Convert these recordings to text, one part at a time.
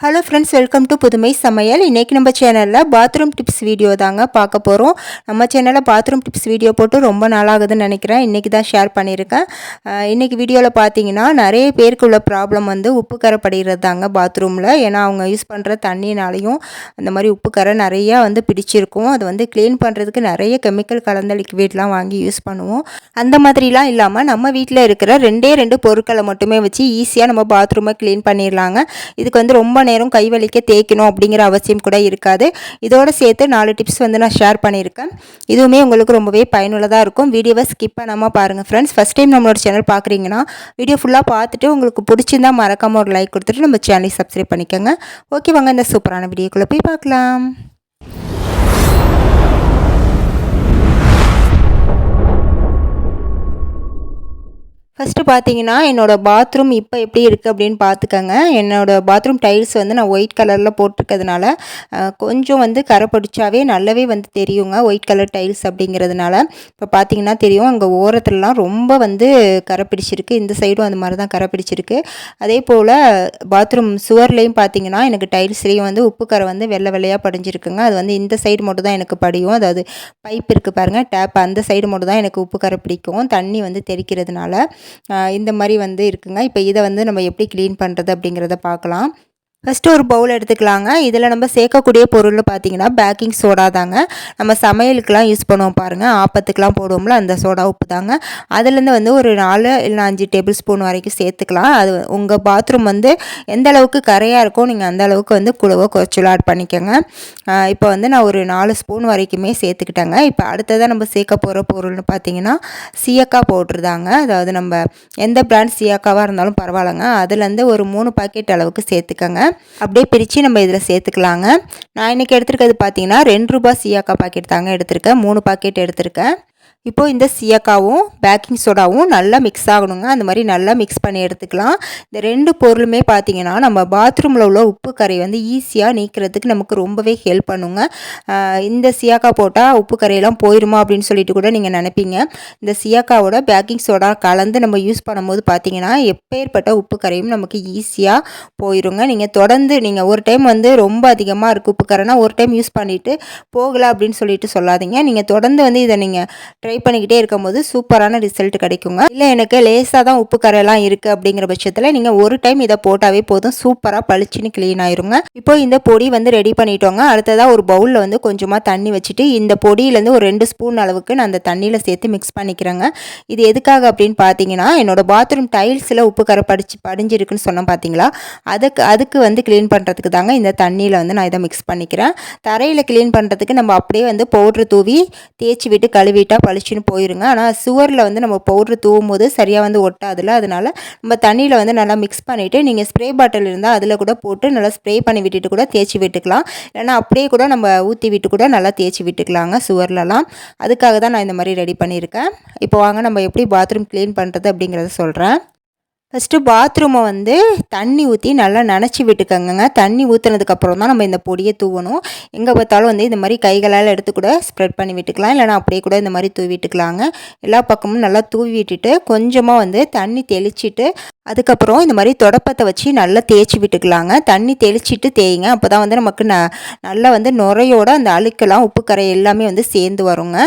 Hello friends welcome to புதுமை சமையல் இன்றைக்கி நம்ம சேனலில் பாத்ரூம் டிப்ஸ் வீடியோ தாங்க பார்க்க போகிறோம் நம்ம சேனலில் பாத்ரூம் டிப்ஸ் வீடியோ போட்டு ரொம்ப நாளாகுதுன்னு நினைக்கிறேன். இன்றைக்கி தான் ஷேர் பண்ணியிருக்கேன். இன்றைக்கி வீடியோவில் பார்த்தீங்கன்னா நிறைய பேருக்கு உள்ள ப்ராப்ளம் வந்து உப்பு கரை படிகிறது தாங்க பாத்ரூமில் ஏன்னா அவங்க யூஸ் பண்ணுற தண்ணினாலையும் அந்த மாதிரி உப்பு கரை நிறையா வந்து பிடிச்சிருக்கும். அது வந்து க்ளீன் பண்ணுறதுக்கு நிறைய கெமிக்கல் கலந்த லிக்விட்லாம் வாங்கி யூஸ் பண்ணுவோம். அந்த மாதிரிலாம் இல்லாமல் நம்ம வீட்டில் இருக்கிற ரெண்டே ரெண்டு பொருட்களை மட்டுமே வச்சு ஈஸியாக நம்ம பாத்ரூமை க்ளீன் பண்ணிடலாங்க இதுக்கு வந்து ரொம்ப நேரம் கை வலிக்க தேய்க்கணும் அப்படிங்கிற அவசியம் கூட இருக்காது. இதோட சேர்த்து நாலு டிப்ஸ் வந்து நான் ஷேர் பண்ணியிருக்கேன். இதுவுமே உங்களுக்கு ரொம்பவே பயனுள்ளதாக இருக்கும். வீடியோவை ஸ்கிப் பண்ணாமல் பாருங்கள் ஃப்ரெண்ட்ஸ் ஃபஸ்ட் டைம் நம்மளோட சேனல் பார்க்குறீங்கன்னா வீடியோ ஃபுல்லாக பார்த்துட்டு உங்களுக்கு பிடிச்சிருந்தா மறக்காமல் ஒரு லைக் கொடுத்துட்டு நம்ம சேனலை சப்ஸ்கிரைப் பண்ணிக்கோங்க. ஓகே வாங்க இந்த சூப்பரான வீடியோக்குள்ளே போய் பார்க்கலாம். ஃபஸ்ட்டு பார்த்தீங்கன்னா என்னோடய பாத்ரூம் இப்போ எப்படி இருக்குது அப்படின்னு பார்த்துக்கங்க என்னோடய பாத்ரூம் டைல்ஸ் வந்து நான் ஒயிட் கலரில் போட்டிருக்கிறதுனால கொஞ்சம் வந்து கரை பிடிச்சாவே நல்லாவே வந்து தெரியுங்க ஒயிட் கலர் டைல்ஸ் அப்படிங்கிறதுனால. இப்போ பார்த்தீங்கன்னா தெரியும் அங்கே ஓரத்துலலாம் ரொம்ப வந்து கரை பிடிச்சிருக்கு. இந்த சைடும் அந்த மாதிரி தான் கரை பிடிச்சிருக்கு. அதே போல் பாத்ரூம் சுவர்லேயும் பார்த்தீங்கன்னா எனக்கு டைல்ஸ்லேயும் வந்து உப்பு கரை வந்து வெள்ளை வெள்ளையாக படிஞ்சிருக்குங்க. அது வந்து இந்த சைடு மட்டும் தான் எனக்கு படியும். அதாவது பைப் இருக்குது பாருங்கள் டேப் அந்த சைடு மட்டும் தான் எனக்கு உப்பு கரை பிடிக்கும். தண்ணி வந்து தெளிக்கிறதுனால இந்த மாதிரி வந்து இருக்குங்க. இப்போ இதை வந்து நம்ம எப்படி க்ளீன் பண்ணுறது அப்படிங்கிறத பார்க்கலாம். ஃபஸ்ட்டு ஒரு பவுல் எடுத்துக்கலாங்க. இதில் நம்ம சேர்க்கக்கூடிய பொருள் பார்த்தீங்கன்னா பேக்கிங் சோடா தாங்க. நம்ம சமையலுக்கெலாம் யூஸ் பண்ணுவோம் பாருங்கள் ஆப்பத்துக்கெலாம் போடுவோம்ல அந்த சோடா உப்பு தாங்க. அதுலேருந்து வந்து ஒரு நாலு இல்லை அஞ்சு டேபிள் ஸ்பூன் வரைக்கும் சேர்த்துக்கலாம். அது உங்கள் பாத்ரூம் வந்து எந்த அளவுக்கு கரையாக இருக்கோ நீங்கள் அந்த அளவுக்கு வந்து குழுவை குறைச்சல் ஆட் பண்ணிக்கோங்க. இப்போ வந்து நான் ஒரு நாலு ஸ்பூன் வரைக்குமே சேர்த்துக்கிட்டேங்க. இப்போ அடுத்ததாக நம்ம சேர்க்க போகிற பொருள்னு பார்த்தீங்கன்னா சீயக்கா போட்டுருதாங்க அதாவது நம்ம எந்த பிராண்ட் சீயக்காவாக இருந்தாலும் பரவாயில்லைங்க. அதுலேருந்து ஒரு மூணு பாக்கெட் அளவுக்கு சேர்த்துக்கங்க. அப்படியே பிரித்து நம்ம இதில் சேர்த்துக்கலாங்க. நான் இன்றைக்கி எடுத்துருக்கிறது பார்த்தீங்கன்னா ரெண்டு ரூபாய் சியாக்கா பாக்கெட் தாங்க எடுத்திருக்கேன். மூணு பாக்கெட் எடுத்திருக்கேன். இப்போது இந்த சீயக்காவும் பேக்கிங் சோடாவும் நல்லா மிக்ஸ் ஆகணுங்க. அந்த மாதிரி நல்லா மிக்ஸ் பண்ணி எடுத்துக்கலாம். இந்த ரெண்டு பொருளுமே பார்த்தீங்கன்னா நம்ம பாத்ரூமில் உள்ள உப்பு கரை வந்து ஈஸியாக நீக்கிறதுக்கு நமக்கு ரொம்பவே ஹெல்ப் பண்ணுங்க. இந்த சியாக்கா போட்டால் உப்பு கரையெல்லாம் போயிருமா அப்படின்னு சொல்லிட்டு கூட நீங்கள் நினைப்பீங்க. இந்த சியாக்காவோட பேக்கிங் சோடா கலந்து நம்ம யூஸ் பண்ணும்போது பார்த்தீங்கன்னா எப்பேற்பட்ட உப்பு கரையும் நமக்கு ஈஸியாக போயிருங்க. நீங்கள் தொடர்ந்து நீங்கள் ஒரு டைம் வந்து ரொம்ப அதிகமாக இருக்குது உப்பு கரைனா ஒரு டைம் யூஸ் பண்ணிவிட்டு போகலை அப்படின்னு சொல்லிட்டு சொல்லாதீங்க. நீங்கள் தொடர்ந்து வந்து இதை நீங்கள் ட்ரை ட்ரை பண்ணிக்கிட்டே இருக்கும்போது சூப்பரான ரிசல்ட் கிடைக்குங்க. இல்லை எனக்கு லேசாக தான் உப்பு கரையெல்லாம் இருக்குது அப்படிங்கிற பட்சத்தில் நீங்கள் ஒரு டைம் இதை போட்டாவே போதும். சூப்பராக பளிச்சுன்னு க்ளீன் ஆயிருங்க. இப்போ இந்த பொடி வந்து ரெடி பண்ணிட்டோங்க. அடுத்ததாக ஒரு பவுலில் வந்து கொஞ்சமாக தண்ணி வச்சுட்டு இந்த பொடியிலேருந்து ஒரு ரெண்டு ஸ்பூன் அளவுக்கு நான் அந்த தண்ணியில் சேர்த்து மிக்ஸ் பண்ணிக்கிறேங்க. இது எதுக்காக அப்படின்னு பார்த்தீங்கன்னா என்னோட பாத்ரூம் டைல்ஸில் உப்பு கரை படிச்சு படிஞ்சிருக்குன்னு சொன்னேன் பார்த்தீங்களா அதுக்கு அதுக்கு வந்து க்ளீன் பண்ணுறதுக்கு தாங்க இந்த தண்ணியில் வந்து நான் இதை மிக்ஸ் பண்ணிக்கிறேன். தரையில் க்ளீன் பண்ணுறதுக்கு நம்ம அப்படியே வந்து பவுட்ரு தூவி தேய்ச்சி விட்டு கழுவிட்டா அடிச்சுன்னு போயிருங்க. ஆனால் சுவரில் வந்து நம்ம பவுட்ரு தூவும் போது சரியாக வந்து ஒட்டாதுல அதனால நம்ம தண்ணியில் வந்து நல்லா மிக்ஸ் பண்ணிவிட்டு நீங்கள் ஸ்ப்ரே பாட்டில் இருந்தால் அதில் கூட போட்டு நல்லா ஸ்ப்ரே பண்ணி விட்டுட்டு கூட தேய்ச்சி விட்டுக்கலாம். ஏன்னா அப்படியே கூட நம்ம ஊற்றி விட்டு கூட நல்லா தேய்ச்சி விட்டுக்கலாங்க சுவர்லலாம். அதுக்காக தான் நான் இந்த மாதிரி ரெடி பண்ணியிருக்கேன். இப்போ வாங்க நம்ம எப்படி பாத்ரூம் க்ளீன் பண்ணுறது அப்படிங்கிறத சொல்கிறேன் ஃபஸ்ட்டு பாத்ரூமை வந்து தண்ணி ஊற்றி நல்லா நனைச்சி விட்டுக்கோங்க தண்ணி ஊற்றுனதுக்கப்புறம் தான் நம்ம இந்த பொடியை தூவணும். எங்கே பார்த்தாலும் வந்து இந்த மாதிரி கைகளால் எடுத்து கூட ஸ்ப்ரெட் பண்ணி விட்டுக்கலாம். இல்லைனா அப்படியே கூட இந்த மாதிரி தூவி விட்டுக்கலாங்க. எல்லா பக்கமும் நல்லா தூவி விட்டுட்டு கொஞ்சமாக வந்து தண்ணி தெளிச்சிட்டு அதுக்கப்புறம் இந்த மாதிரி தொடப்பத்தை வச்சு நல்லா தேய்ச்சி விட்டுக்கலாங்க. தண்ணி தெளிச்சிட்டு தேய்ங்க. அப்போ தான் வந்து நமக்கு ந நல்லா வந்து நுரையோட அந்த அழுக்கெல்லாம் உப்பு கரை எல்லாமே வந்து சேர்ந்து வருங்க.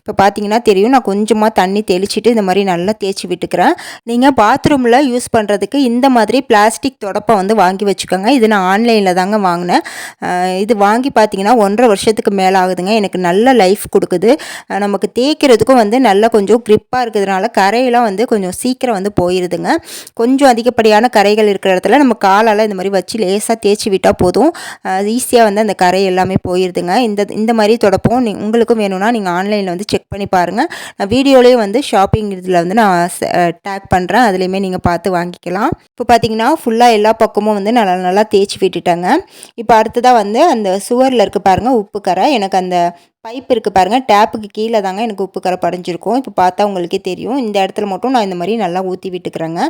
இப்போ பார்த்தீங்கன்னா தெரியும். நான் கொஞ்சமாக தண்ணி தெளிச்சிட்டு இந்த மாதிரி நல்லா தேய்ச்சி விட்டுக்கிறேன். நீங்கள் பாத்ரூமில் யூஸ் பண்ணுறதுக்கு இந்த மாதிரி பிளாஸ்டிக் தொடப்பை வந்து வாங்கி வச்சுக்கோங்க. இது நான் ஆன்லைனில் தாங்க வாங்கினேன். இது வாங்கி பார்த்தீங்கன்னா ஒன்றரை வருஷத்துக்கு மேலே ஆகுதுங்க. எனக்கு நல்ல லைஃப் கொடுக்குது. நமக்கு தேய்க்கிறதுக்கும் வந்து நல்லா கொஞ்சம் க்ரிப்பாக இருக்கிறதுனால கரையெல்லாம் வந்து கொஞ்சம் சீக்கிரம் வந்து போயிடுதுங்க கொஞ்சம் அதிகப்படியான கரைகள் இருக்கிற இடத்துல நம்ம காலால் இந்த மாதிரி வச்சு லேசாக தேய்ச்சி விட்டால் போதும். ஈஸியாக வந்து அந்த கரை எல்லாமே போயிடுதுங்க இந்த இந்த மாதிரி தொடப்பம். நீ உங்களுக்கும் வேணும்னா நீங்கள் ஆன்லைனில் வந்து செக் பண்ணி பாருங்கள் நான் வீடியோலேயே வந்து ஷாப்பிங் இதில் வந்து நான் டேக் பண்ணுறேன் அதுலேயுமே நீங்கள் பார்த்து வாங்கிக்கலாம். இப்போ பார்த்தீங்கன்னா ஃபுல்லாக எல்லா பக்கமும் வந்து நல்லா நல்லா தேய்ச்சி விட்டுட்டேங்க. இப்போ அடுத்ததாக வந்து அந்த சுவரில் இருக்குது பாருங்கள் உப்பு கரை. எனக்கு அந்த பைப் இருக்குது பாருங்கள் டேப்புக்கு கீழே தாங்க எனக்கு உப்பு கரை படைஞ்சிருக்கும் இப்போ பார்த்தா உங்களுக்கே தெரியும். இந்த இடத்துல மட்டும் நான் இந்த மாதிரி நல்லா ஊற்றி விட்டுக்கிறேங்க.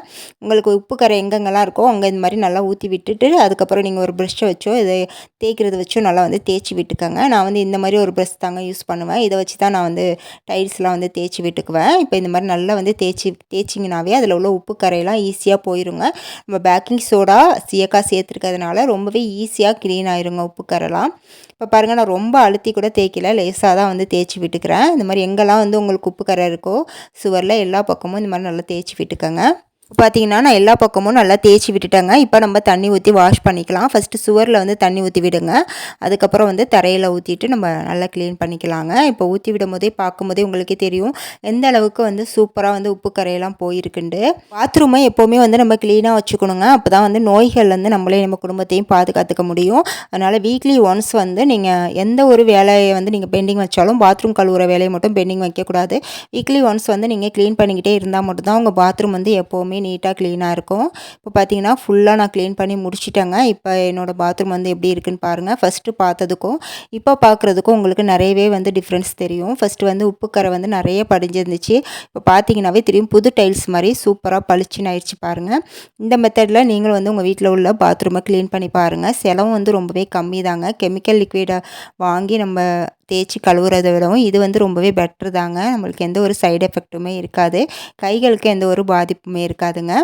உங்களுக்கு உப்பு கரை எங்கெங்கெல்லாம் இருக்கோ அங்கே இந்த மாதிரி நல்லா ஊற்றி விட்டுட்டு அதுக்கப்புறம் நீங்கள் ஒரு ப்ரெஷ்ஷை வச்சோ இதை தேய்க்கிறது வச்சோ நல்லா வந்து தேய்ச்சி விட்டுக்கோங்க. நான் வந்து இந்த மாதிரி ஒரு ப்ரெஷ் தாங்க யூஸ் பண்ணுவேன். இதை வச்சு தான் நான் வந்து டைல்ஸ்லாம் வந்து தேய்ச்சி விட்டுக்குவேன். இப்போ இந்த மாதிரி நல்லா வந்து தேய்ச்சி தேய்ச்சிங்கனாவே அதில் உள்ள உப்பு கரையெல்லாம் ஈஸியாக போயிருங்க. நம்ம பேக்கிங் சோடா சீயக்காய் சேர்த்துருக்கிறதுனால ரொம்பவே ஈஸியாக க்ளீன் ஆயிருங்க உப்பு கரைலாம் இப்போ பாருங்கள் நான் ரொம்ப அழுத்தி கூட தேய்க்கல. லேசாக தான் வந்து தேய்ச்சி விட்டுக்கிறேன். இந்த மாதிரி எங்கெல்லாம் வந்து உங்களுக்கு உப்பு கரை இருக்கோ சுவரில் எல்லா பக்கமும் இந்த மாதிரி நல்லா தேய்ச்சி விட்டுக்கோங்க. பார்த்தீங்கன்னா நான் எல்லா பக்கமும் நல்லா தேய்ச்சி விட்டுட்டேங்க. இப்போ நம்ம தண்ணி ஊற்றி வாஷ் பண்ணிக்கலாம். ஃபஸ்ட்டு சுவரில் வந்து தண்ணி ஊற்றி விடுங்க. அதுக்கப்புறம் வந்து தரையில் ஊற்றிட்டு நம்ம நல்லா க்ளீன் பண்ணிக்கலாங்க. இப்போ ஊற்றி விடும் போதே பார்க்கும்போதே உங்களுக்கே தெரியும். எந்த அளவுக்கு வந்து சூப்பராக வந்து உப்பு கரையெல்லாம் போயிருக்குண்டு பாத்ரூமை எப்போவுமே வந்து நம்ம க்ளீனாக வச்சுக்கணுங்க. அப்போ தான் வந்து நோய்கள்லேருந்து நம்மளே நம்ம குடும்பத்தையும் பாதுகாத்துக்க முடியும். அதனால் வீக்லி ஒன்ஸ் வந்து நீங்கள் எந்த ஒரு வேலையை வந்து நீங்கள் பெண்டிங் வச்சாலும் பாத்ரூம் கழுவுற வேலையை மட்டும் பெண்டிங் வைக்கக்கூடாது. வீக்லி ஒன்ஸ் வந்து நீங்கள் க்ளீன் பண்ணிக்கிட்டே இருந்தால் மட்டும்தான் உங்கள் பாத்ரூம் வந்து எப்போவுமே நீட்டாக க்ளீனாக இருக்கும். இப்போ பார்த்தீங்கன்னா ஃபுல்லாக நான் க்ளீன் பண்ணி முடிச்சிட்டேங்க. இப்போ என்னோடய பாத்ரூம் வந்து எப்படி இருக்குன்னு பாருங்கள் ஃபஸ்ட்டு பார்த்ததுக்கும் இப்போ பார்க்குறதுக்கும் உங்களுக்கு நிறையவே வந்து டிஃப்ரென்ஸ் தெரியும். ஃபஸ்ட்டு வந்து உப்பு கரை வந்து நிறைய படிஞ்சிருந்துச்சு. இப்போ பார்த்தீங்கன்னாவே திரும்பி புது டைல்ஸ் மாதிரி சூப்பராக பளிச்சுன்னு ஆயிடுச்சு பாருங்கள் இந்த மெத்தடில் நீங்களும் வந்து உங்கள் வீட்டில் உள்ள பாத்ரூமை க்ளீன் பண்ணி பாருங்கள் செலவும் வந்து ரொம்பவே கம்மி தாங்க கெமிக்கல் லிக்விடை வாங்கி நம்ம தேய்ச்சி கழுவுறதை விடவும் இது வந்து ரொம்பவே பெட்ரு தாங்க. நம்மளுக்கு எந்த ஒரு சைடு எஃபெக்ட்டுமே இருக்காது. கைகளுக்கு எந்த ஒரு பாதிப்புமே இருக்காதுங்க.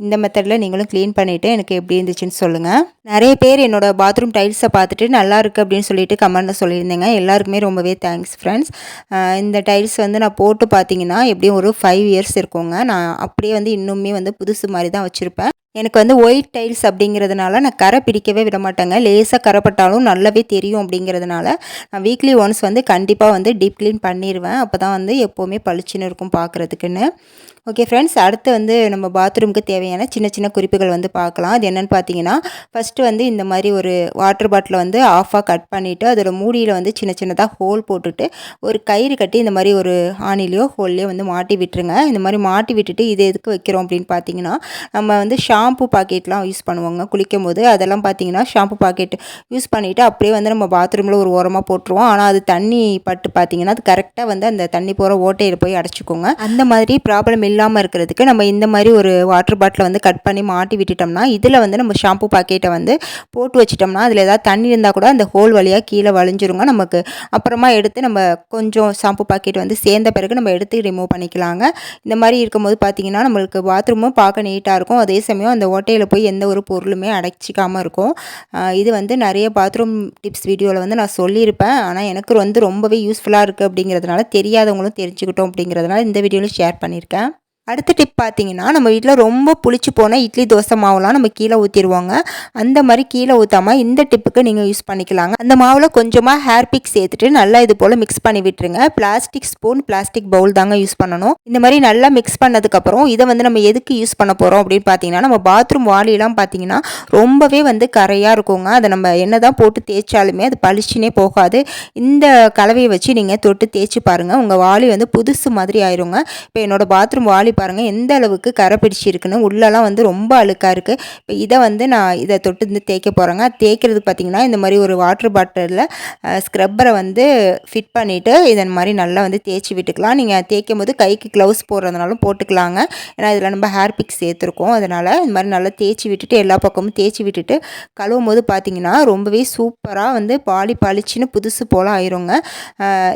இந்த மெத்தடில் நீங்களும் க்ளீன் பண்ணிவிட்டு எனக்கு எப்படி இருந்துச்சுன்னு சொல்லுங்கள் நிறைய பேர் என்னோடய பாத்ரூம் டைல்ஸை பார்த்துட்டு நல்லா இருக்குது அப்படின்னு சொல்லிட்டு கமெண்ட்டில் சொல்லியிருந்தேங்க. எல்லாருக்குமே ரொம்பவே தேங்க்ஸ் ஃப்ரெண்ட்ஸ் இந்த டைல்ஸ் வந்து நான் போட்டு பார்த்தீங்கன்னா எப்படியும் ஒரு ஃபைவ் இயர்ஸ் இருக்குங்க. நான் அப்படியே வந்து இன்னுமே வந்து புதுசு மாதிரி தான் வச்சுருப்பேன். எனக்கு வந்து ஒயிட் டைல்ஸ் அப்படிங்கிறதுனால நான் கரை பிடிக்கவே விட மாட்டேங்க. லேசாக கரைப்பட்டாலும் நல்லாவே தெரியும் அப்படிங்கிறதுனால நான் வீக்லி ஒன்ஸ் வந்து கண்டிப்பாக வந்து டீப் க்ளீன் பண்ணிடுவேன் அப்போ தான் வந்து எப்போவுமே பளிச்சுன்னு இருக்கும் பார்க்குறதுக்குன்னு ஓகே ஃப்ரெண்ட்ஸ் அடுத்து வந்து நம்ம பாத்ரூமுக்கு தேவையான சின்ன சின்ன குறிப்புகள் வந்து பார்க்கலாம். அது என்னென்னு பார்த்தீங்கன்னா ஃபஸ்ட்டு வந்து இந்த மாதிரி ஒரு வாட்டர் பாட்டிலை வந்து ஆஃபாக கட் பண்ணிவிட்டு அதோட மூடியில் வந்து சின்ன சின்னதாக ஹோல் போட்டுட்டு ஒரு கயிறு கட்டி இந்த மாதிரி ஒரு ஆணிலையோ ஹோல்லையோ வந்து மாட்டி விட்டுருங்க. இந்த மாதிரி மாட்டி விட்டுட்டு இது எதுக்கு வைக்கிறோம் அப்படின்னு பார்த்தீங்கன்னா நம்ம வந்து ஷாம்பு பாக்கெட்லாம் யூஸ் பண்ணுவாங்க குளிக்கும் போது அதெல்லாம் பார்த்தீங்கன்னா ஷாம்பு பாக்கெட் யூஸ் பண்ணிவிட்டு அப்படியே வந்து நம்ம பாத்ரூமில் ஒரு ஓரமாக போட்டுருவோம். ஆனால் அது தண்ணி பட்டு பார்த்தீங்கன்னா அது கரெக்டாக வந்து அந்த தண்ணி போகிற ஓட்டையில் போய் அடைச்சிக்கோங்க. அந்த மாதிரி ப்ராப்ளம் இல்லாமல் இருக்கிறதுக்கு நம்ம இந்த மாதிரி ஒரு வாட்டர் பாட்டிலை வந்து கட் பண்ணி மாட்டி விட்டுட்டோம்னா இதில் வந்து நம்ம ஷாம்பு பாக்கெட்டை வந்து போட்டு வச்சிட்டோம்னா அதில் ஏதாவது தண்ணி இருந்தால் கூட அந்த ஹோல் வழியாக கீழே வழிஞ்சிருங்க. நமக்கு அப்புறமா எடுத்து நம்ம கொஞ்சம் ஷாம்பு பாக்கெட் வந்து சேர்ந்த பிறகு நம்ம எடுத்து ரிமூவ் பண்ணிக்கலாங்க. இந்த மாதிரி இருக்கும்போது பார்த்திங்கன்னா நம்மளுக்கு பாத்ரூமும் பார்க்க நீட்டாக இருக்கும். அதே சமயம் அந்த ஓட்டையில் போய் எந்த ஒரு பொருளுமே அடைச்சிக்காமல் இருக்கும். இது வந்து நிறைய பாத்ரூம் டிப்ஸ் வீடியோவில் வந்து நான் சொல்லியிருப்பேன். ஆனால் எனக்கு வந்து ரொம்பவே யூஸ்ஃபுல்லாக இருக்குது அப்படிங்கிறதுனால தெரியாதவங்களும் தெரிஞ்சுக்கிட்டோம் அப்படிங்கிறதுனால இந்த வீடியோவில் ஷேர் பண்ணியிருக்கேன். அடுத்த டிப் பார்த்தீங்கன்னா நம்ம வீட்டில் ரொம்ப புளிச்சு போன இட்லி தோசை மாவுலாம் நம்ம கீழே ஊற்றிடுவோங்க அந்த மாதிரி கீழே ஊற்றாமல் இந்த டிப்புக்கு நீங்கள் யூஸ் பண்ணிக்கலாங்க. அந்த மாவில் கொஞ்சமாக ஹேர் பிக் சேர்த்துட்டு நல்லா இது போல் மிக்ஸ் பண்ணி விட்டுருங்க. பிளாஸ்டிக் ஸ்பூன் பிளாஸ்டிக் பவுல் தாங்க யூஸ் பண்ணணும். இந்த மாதிரி நல்லா மிக்ஸ் பண்ணதுக்கப்புறம் இதை வந்து நம்ம எதுக்கு யூஸ் பண்ண போகிறோம் அப்படின்னு பார்த்தீங்கன்னா நம்ம பாத்ரூம் வாலிலாம் பார்த்தீங்கன்னா ரொம்பவே வந்து கரையாக இருக்குங்க. அதை நம்ம என்ன தான் போட்டு தேய்ச்சாலுமே அது பளிச்சுனே போகாது. இந்த கலவையை வச்சு நீங்கள் தொட்டு தேய்ச்சி பாருங்கள் உங்கள் வாலி வந்து புதுசு மாதிரி ஆயிருங்க. இப்போ என்னோடய பாத்ரூம் வாலி மாதிரி பாருங்கள் எந்த அளவுக்கு கரை பிடிச்சிருக்குன்னு. உள்ளெல்லாம் வந்து ரொம்ப அழுக்காக இருக்குது இப்போ இதை வந்து நான் இதை தொட்டு வந்து தேய்க்க போகிறேங்க தேய்க்கிறது பார்த்திங்கன்னா இந்த மாதிரி ஒரு வாட்டர் பாட்டிலில் ஸ்க்ரப்பரை வந்து ஃபிட் பண்ணிவிட்டு இதன் மாதிரி நல்லா வந்து தேய்ச்சி விட்டுக்கலாம். நீங்கள் தேய்க்கும் போது கைக்கு க்ளவுஸ் போடுறதுனாலும் போட்டுக்கலாங்க. ஏன்னா இதில் நம்ம ஹேர் பிக் சேர்த்துருக்கோம். அதனால் இந்த மாதிரி நல்லா தேய்ச்சி விட்டுட்டு எல்லா பக்கமும் தேய்ச்சி விட்டுட்டு கழுவும் போது பார்த்திங்கன்னா ரொம்பவே சூப்பராக வந்து பாலி பாலிச்சின்னு புதுசு போல் ஆயிருங்க.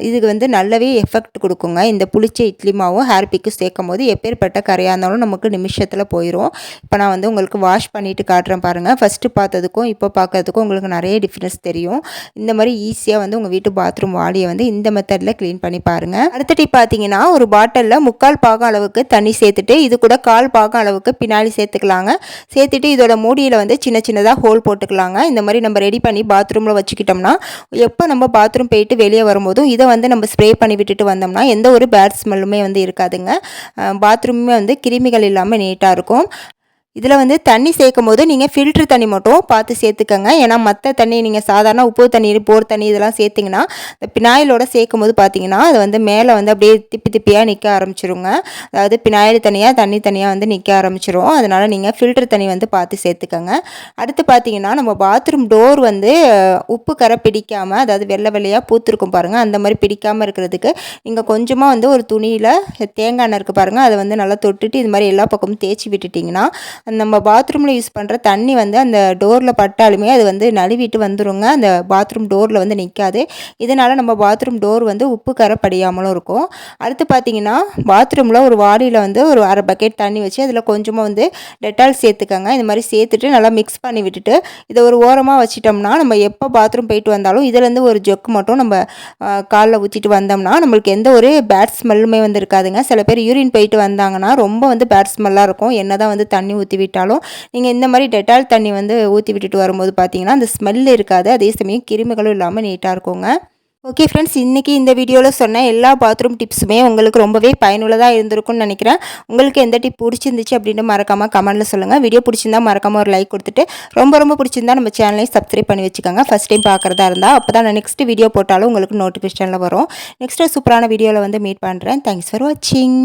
இதுக்கு வந்து நல்லாவே எஃபெக்ட் கொடுக்குங்க. இந்த புளிச்ச இட்லி மாவும் ஹேர் பிக்கும் சேர்க்கும் போது எப்போ எப்பேற்பட்ட கரையாக இருந்தாலும் நமக்கு நிமிஷத்தில் போயிடும் இப்போ நான் வந்து உங்களுக்கு வாஷ் பண்ணிவிட்டு காட்டுறேன் பாருங்கள் ஃபஸ்ட்டு பார்த்ததுக்கும் இப்போ பார்க்கறதுக்கும் உங்களுக்கு நிறைய டிஃப்ரென்ஸ் தெரியும். இந்த மாதிரி ஈஸியாக வந்து உங்கள் வீட்டு பாத்ரூம் வாலியை வந்து இந்த மெத்தடில் க்ளீன் பண்ணி பாருங்கள் அடுத்த டிப் பார்த்தீங்கன்னா ஒரு பாட்டிலில் முக்கால் பாகம் அளவுக்கு தண்ணி சேர்த்துட்டு இது கூட கால் பாகம் அளவுக்கு பின்னாடி சேர்த்துக்கலாங்க. சேர்த்துட்டு இதோட மூடியில் வந்து சின்ன சின்னதாக ஹோல் போட்டுக்கலாங்க. இந்த மாதிரி நம்ம ரெடி பண்ணி பாத்ரூமில் வச்சுக்கிட்டோம்னா எப்போ நம்ம பாத்ரூம் போயிட்டு வெளியே வரும்போதும் இதை வந்து நம்ம ஸ்ப்ரே பண்ணி விட்டுட்டு வந்தோம்னா எந்த ஒரு பேட் ஸ்மெல்லுமே வந்து இருக்காதுங்க. பாத்ரூமே வந்து கிருமிகள் இல்லாமல் நீட்டாக இருக்கும். இதில் வந்து தண்ணி சேர்க்கும் போது நீங்கள் ஃபில்ட்ரு தண்ணி மட்டும் பார்த்து சேர்த்துக்கங்க. ஏன்னா மற்ற தண்ணி நீங்கள் சாதாரண உப்பு தண்ணி போர் தண்ணி இதெல்லாம் சேர்த்திங்கன்னா இந்த பினாயிலோட சேர்க்கும் போது பார்த்தீங்கன்னா அது வந்து மேலே வந்து அப்படியே திப்பி திப்பியாக நிற்க ஆரம்பிச்சிருங்க. அதாவது பினாயில் தனியாக தண்ணி தனியாக வந்து நிற்க ஆரம்பிச்சிரும். அதனால் நீங்கள் ஃபில்ட்ரு தண்ணி வந்து பார்த்து சேர்த்துக்கங்க. அடுத்து பார்த்தீங்கன்னா நம்ம பாத்ரூம் டோர் வந்து உப்பு கரை பிடிக்காமல் அதாவது வெள்ளை வெள்ளையாக பூத்துருக்கும் பாருங்கள் அந்த மாதிரி பிடிக்காமல் இருக்கிறதுக்கு நீங்கள் கொஞ்சமாக வந்து ஒரு துணியில் தேங்காய் எண்ணெய் இருக்குது பாருங்கள் அதை வந்து நல்லா தொட்டுட்டு இது மாதிரி எல்லா பக்கமும் தேய்ச்சி விட்டுட்டிங்கன்னா நம்ம பாத்ரூமில் யூஸ் பண்ணுற தண்ணி வந்து அந்த டோரில் பட்டாலுமே அது வந்து நழுவிட்டு வந்துருங்க. அந்த பாத்ரூம் டோரில் வந்து நிற்காது இதனால் நம்ம பாத்ரூம் டோர் வந்து உப்பு கரை படியாமலும் இருக்கும். அடுத்து பார்த்தீங்கன்னா பாத்ரூமில் ஒரு வாடியில் வந்து ஒரு அரை பக்கெட் தண்ணி வச்சு அதில் கொஞ்சமாக வந்து டெட்டால் சேர்த்துக்கங்க. இந்த மாதிரி சேர்த்துட்டு நல்லா மிக்ஸ் பண்ணி விட்டுட்டு இதை ஒரு ஓரமாக வச்சிட்டோம்னா நம்ம எப்போ பாத்ரூம் போயிட்டு வந்தாலும் இதுலேருந்து ஒரு ஜொக்கு மட்டும் நம்ம காலில் ஊற்றிட்டு வந்தோம்னா நம்மளுக்கு எந்த ஒரு பேட் ஸ்மெல்லுமே வந்து இருக்காதுங்க. சில பேர் யூரின் போயிட்டு வந்தாங்கன்னா ரொம்ப வந்து பேட் ஸ்மெல்லாக இருக்கும். என்ன தான் வந்து தண்ணி ஊற்றி ஊற்றி விட்டாலும் நீங்கள் இந்த மாதிரி டெட்டால் தண்ணி வந்து ஊற்றி விட்டுட்டு வரும்போது பார்த்தீங்கன்னா அந்த ஸ்மெல் இருக்காது. அதே சமயம் கிருமிகளும் இல்லாமல் நீட்டாக இருக்குங்க. ஓகே ஃப்ரெண்ட்ஸ் இன்றைக்கி இந்த வீடியோவில் சொன்ன எல்லா பாத்ரூம் டிப்ஸுமே உங்களுக்கு ரொம்பவே பயனுள்ளதாக இருந்திருக்கும்னு நினைக்கிறேன். உங்களுக்கு எந்த டிப் பிடிச்சிருந்துச்சு அப்படின்னு மறக்காமல் கமெண்ட்டில் சொல்லுங்கள் வீடியோ பிடிச்சிருந்தா மறக்காமல் ஒரு லைக் கொடுத்துட்டு ரொம்ப ரொம்ப பிடிச்சிருந்தா நம்ம சேனலையும் சப்ஸ்கிரைப் பண்ணி வச்சுக்கோங்க. ஃபஸ்ட் டைம் பார்க்குறதா இருந்தால் அப்போ தான் நான் நெக்ஸ்ட் வீடியோ போட்டாலும் உங்களுக்கு நோட்டிஃபிகேஷனில் வரும். நெக்ஸ்ட்டு சூப்பரான வீடியோவில் வந்து மீட் பண்ணுறேன் தேங்க்ஸ் ஃபார் வாட்சிங்